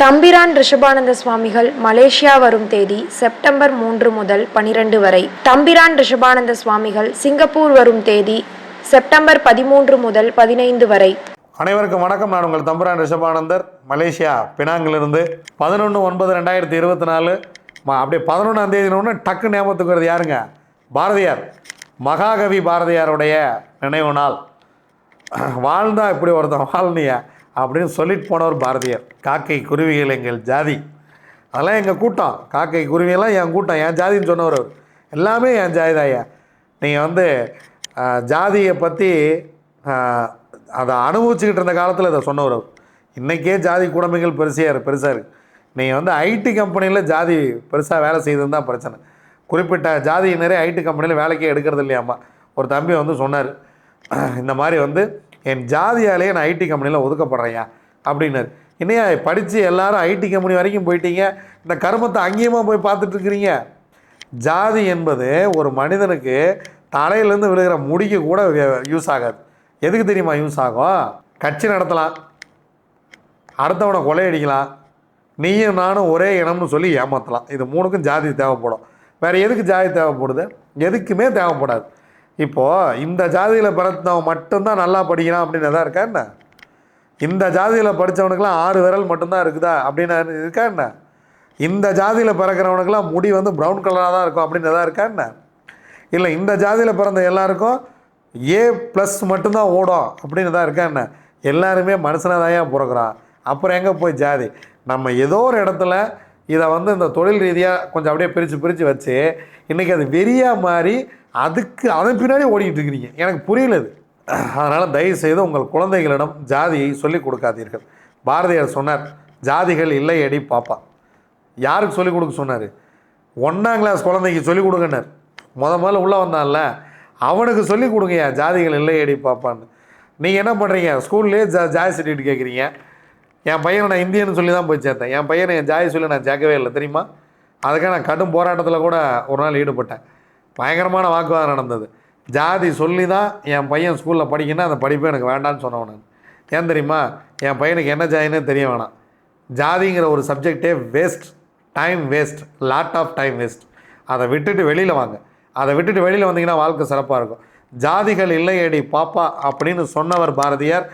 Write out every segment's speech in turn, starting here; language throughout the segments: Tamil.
தம்பிரான் ரிஷபானந்த சுவாமிகள் மலேசியா வரும் தேதி செப்டம்பர் மூன்று முதல் பனிரெண்டு வரை. தம்பிரான் ரிஷபானந்த சுவாமிகள் சிங்கப்பூர் வரும் தேதி செப்டம்பர் பதிமூன்று முதல் பதினைந்து வரை. அனைவருக்கும் வணக்கம். நான் உங்கள் தம்பிரான் ரிஷபானந்தர் மலேசியா பினாங்கிலிருந்து பதினொன்று ஒன்பது ரெண்டாயிரத்தி இருபத்தி நாலு. அப்படியே பதினொன்றாம் தேதினு டக்கு ஞாபகத்துக்கு வருது யாருங்க? பாரதியார். மகாகவி பாரதியாருடைய நினைவு நாள். வாழ்ந்தா இப்படி ஒருத்தன் வாழ்னியா அப்படின்னு சொல்லிட்டு போனவர் பாரதியார். காக்கை குருவிகள் எங்கள் ஜாதி. அதெல்லாம் எங்கள் கூட்டம். காக்கை குருவியெல்லாம் என் கூட்டம். என் ஜாதின்னு சொன்னவர் அவர். எல்லாமே என் ஜாதி தான் ஐயா. நீங்கள் வந்து ஜாதியை பற்றி அதை அனுபவிச்சுக்கிட்டு இருந்த காலத்தில் இதை சொன்னவர் அவர். இன்றைக்கே ஜாதி குடமைகள் பெருசாக பெருசாக இருக்குது நீங்கள் வந்து ஐடி கம்பெனியில் ஜாதி பெருசாக வேலை செய்தது தான் பிரச்சனை. குறிப்பிட்ட ஜாதியினரே ஐடி கம்பெனியில் வேலைக்கே எடுக்கிறது இல்லையாம்மா. ஒரு தம்பி வந்து சொன்னார் இந்த மாதிரி வந்து என் ஜாதியாலேயே நான் ஐடி கம்பெனியில் ஒதுக்கப்படுறேன்யா அப்படின்னாரு. என்னையா படித்து எல்லாரும் ஐடி கம்பெனி வரைக்கும் போயிட்டீங்க? இந்த கருமத்தை அங்கேயுமா போய் பார்த்துட்ருக்குறீங்க ஜாதி என்பது ஒரு மனிதனுக்கு தலையிலேருந்து விழுகிற முடிக்கு கூட யூஸ் ஆகாது. எதுக்கு தெரியுமா யூஸ் ஆகும்? கட்சி நடத்தலாம். அடுத்தவனை கொலையடிக்கலாம் நீயும் நானும் ஒரே இனம்னு சொல்லி ஏமாற்றலாம் இது மூணுக்கும் ஜாதி தேவைப்படும். வேறு எதுக்கு ஜாதி தேவைப்படுது? எதுக்குமே தேவைப்படாது. இப்போது இந்த ஜாதியில் பிறந்தவன் மட்டும்தான் நல்லா படிக்கிறான் அப்படின்னு எதாவது இருக்கா என்ன? இந்த ஜாதியில் படித்தவனுக்குலாம் ஆறு விரல் மட்டும்தான் இருக்குதா அப்படின்னு இருக்கா என்ன? இந்த ஜாதியில் பிறக்கிறவனுக்கெல்லாம் முடி வந்து ப்ரௌன் கலராக தான் இருக்கும் அப்படின்னு எதாவது இருக்கா என்ன? இல்லை இந்த ஜாதியில் பிறந்த எல்லாருக்கும் ஏ ப்ளஸ் மட்டும்தான் ஓடும் அப்படின்னு தான் இருக்கா என்ன? எல்லாருமே மனுஷனாக தான் ஏன் பிறக்கிறான் அப்புறம் எங்கே போய் ஜாதி? நம்ம ஏதோ ஒரு இடத்துல இதை வந்து இந்த தொழில் ரீதியாக கொஞ்சம் அப்படியே பிரித்து பிரித்து வச்சு இன்றைக்கி அது வெறியாக மாறி அதுக்கு அதன் பின்னாடி ஓடிக்கிட்டு இருக்கிறீங்க எனக்கு புரியல இது அதனால் தயவு செய்து உங்கள் குழந்தைகளிடம் ஜாதியை சொல்லிக் கொடுக்காதீர்கள். பாரதியார் சொன்னார் ஜாதிகள் இல்லை அடி பாப்பா. யாருக்கு சொல்லிக் கொடுக்க சொன்னார்? ஒன்றாம் கிளாஸ் குழந்தைக்கு சொல்லிக் கொடுங்கனர் முத முதல்ல உள்ளே வந்தான்ல அவனுக்கு சொல்லிக் கொடுங்கயா ஜாதிகள் இல்லை அடி பாப்பான்னு. நீங்கள் என்ன பண்ணுறீங்க ஸ்கூல்லேயே ஜா ஜாதி சர்டிஃபிகேட் கேட்குறீங்க என் பையனை நான் இந்தியன்னு சொல்லி தான் போய் சேர்த்தேன். என் பையனை என் ஜாதி சொல்லி நான் சேர்க்கவே இல்லை தெரியுமா? அதுக்காக நான் கடும் போராட்டத்தில் கூட ஒரு நாள் ஈடுபட்டேன். பயங்கரமான வாக்குவாதம் நடந்தது. ஜாதி சொல்லி தான் என் பையன் ஸ்கூலில் படிக்கணும் அந்த படிப்பு எனக்கு வேண்டான்னு சொன்னவன் நான். ஏன் தெரியுமா? என் பையனுக்கு என்ன ஜாதினே தெரிய வேணாம். ஜாதிங்கிற ஒரு சப்ஜெக்டே waste time waste lot of time waste அதை விட்டுட்டு வெளியில் வாங்க. அதை விட்டுட்டு வெளியில் வந்தீங்கன்னா வாழ்க்கை சிறப்பாக இருக்கும். ஜாதிகள் இல்லையடி பாப்பா அப்படின்னு சொன்னவர் பாரதியார்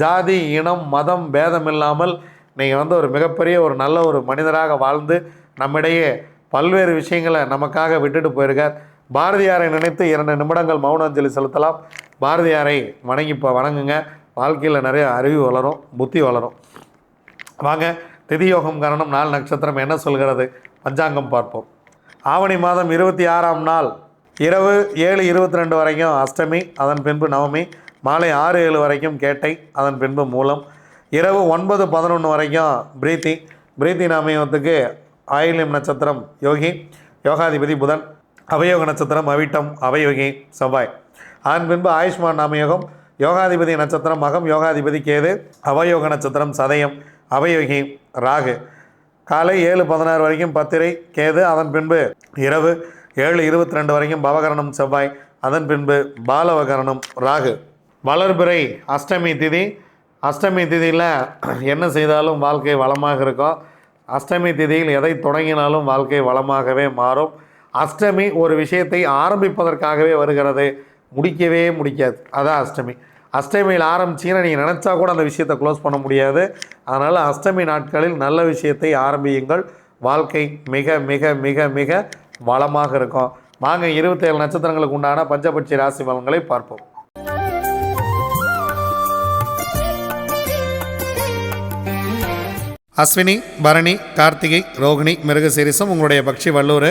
ஜாதி இனம் மதம் பேதம் இல்லாமல் நீங்கள் வந்து ஒரு மிகப்பெரிய ஒரு நல்ல ஒரு மனிதராக வாழ்ந்து நம்மிடையே பல்வேறு விஷயங்களை நமக்காக விட்டுட்டு போயிருக்கார். பாரதியாரை நினைத்து இரண்டு நிமிடங்கள் மௌன அஞ்சலி செலுத்தலாம். பாரதியாரை வணங்கி இப்போ வணங்குங்க. வாழ்க்கையில் நிறைய அறிவு வளரும் புத்தி வளரும். வாங்க திதியோகம் காரணம் நாள் நட்சத்திரம் என்ன சொல்கிறது? பஞ்சாங்கம் பார்ப்போம். ஆவணி மாதம் இருபத்தி ஆறாம் நாள் இரவு ஏழு இருபத்தி ரெண்டு வரைக்கும் அஷ்டமி அதன் பின்பு நவமி மாலை ஆறு ஏழு வரைக்கும் கேட்டை அதன் பின்பு மூலம். இரவு ஒன்பது பதினொன்று வரைக்கும் பிரீத்தி. பிரீத்தி நாமயத்துக்கு ஆயில்யம் நட்சத்திரம் யோகி யோகாதிபதி புதன். அவயோக நட்சத்திரம் அவிட்டம் அவயோகி செவ்வாய். அதன் பின்பு ஆயுஷ்மான் நாமயோகம் யோகாதிபதி நட்சத்திரம் மகம் யோகாதிபதி கேது அவயோக நட்சத்திரம் சதயம் அவயோகி ராகு. காலை ஏழு பதினாறு வரைக்கும் பத்திரை கேது அதன் பின்பு இரவு ஏழு இருபத்தி ரெண்டு வரைக்கும் பவகரணம் செவ்வாய். அதன் பின்பு பாலவகரணம் ராகு. வளர்பிறை அஷ்டமி திதி. அஷ்டமி திதியில் என்ன செய்தாலும் வாழ்க்கை வளமாக இருக்கும். அஷ்டமி திதியில் எதை தொடங்கினாலும் வாழ்க்கை வளமாகவே மாறும். அஷ்டமி ஒரு விஷயத்தை ஆரம்பிப்பதற்காகவே வருகிறது. முடிக்கவே முடிக்காது. அதான் அஷ்டமி. அஷ்டமியில் ஆரம்பிச்சிங்கன்னா நீங்கள் நினச்சா கூட அந்த விஷயத்தை க்ளோஸ் பண்ண முடியாது. அதனால் அஷ்டமி நாட்களில் நல்ல விஷயத்தை ஆரம்பியுங்கள். வாழ்க்கை மிக மிக மிக மிக வளமாக இருக்கும். வாங்க இருபத்தேழு நட்சத்திரங்களுக்கு உண்டான பஞ்சபட்சி ராசி பலன்களை பார்ப்போம். அஸ்வினி பரணி கார்த்திகை ரோகிணி மிருகசீரிசம் உங்களுடைய பக்ஷி வல்லூர்.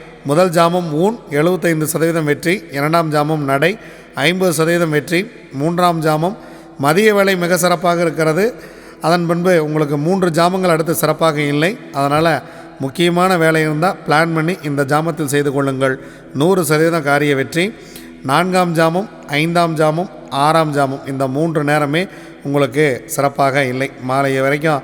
முதல் ஜாமம் ஊன் எழுபத்தைந்து சதவீதம் வெற்றி இரண்டாம் ஜாமம் நடை ஐம்பது சதவீதம் வெற்றி மூன்றாம் ஜாமம் மதிய வேலை மிக சிறப்பாக இருக்கிறது. அதன் பின்பு உங்களுக்கு மூன்று ஜாமங்கள் அடுத்து சிறப்பாக இல்லை. அதனால் முக்கியமான வேலை இருந்தால் பிளான் பண்ணி இந்த ஜாமத்தில் செய்து கொள்ளுங்கள். நூறு சதவீதம் காரிய வெற்றி. நான்காம் ஜாமம் ஐந்தாம் ஜாமம் ஆறாம் ஜாமம் இந்த மூன்று நேரமே உங்களுக்கு சிறப்பாக இல்லை. மாலை வரைக்கும்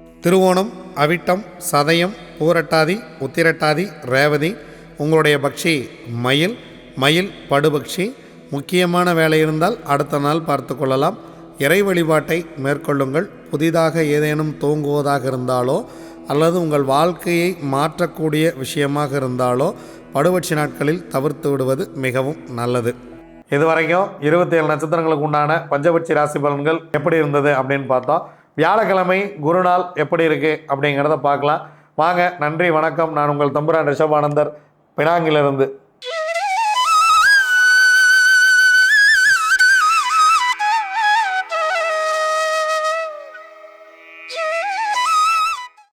திருவோணம் அவிட்டம் சதயம் பூரட்டாதி உத்திரட்டாதி ரேவதி உங்களுடைய பக்ஷி மயில் மயில் படுபக்ஷி. முக்கியமான வேலை இருந்தால் அடுத்த நாள் பார்த்து கொள்ளலாம். இறை வழிபாட்டை மேற்கொள்ளுங்கள். புதிதாக ஏதேனும் தூங்குவதாக இருந்தாலோ அல்லது உங்கள் வாழ்க்கையை மாற்றக்கூடிய விஷயமாக இருந்தாலோ படுபட்சி நாட்களில் தவிர்த்து விடுவது மிகவும் நல்லது. இதுவரைக்கும் இருபத்தி ஏழு நட்சத்திரங்களுக்கு உண்டான பஞ்சபட்சி ராசி பலன்கள் எப்படி இருந்தது அப்படின்னு பார்த்தோம் வியாழக்கிழமை குருநாள் எப்படி இருக்குது அப்படிங்கிறத பார்க்கலாம். வாங்க நன்றி வணக்கம். நான் உங்கள் தம்புரான் ரிஷபானந்தர். பினாங்கிலிருந்து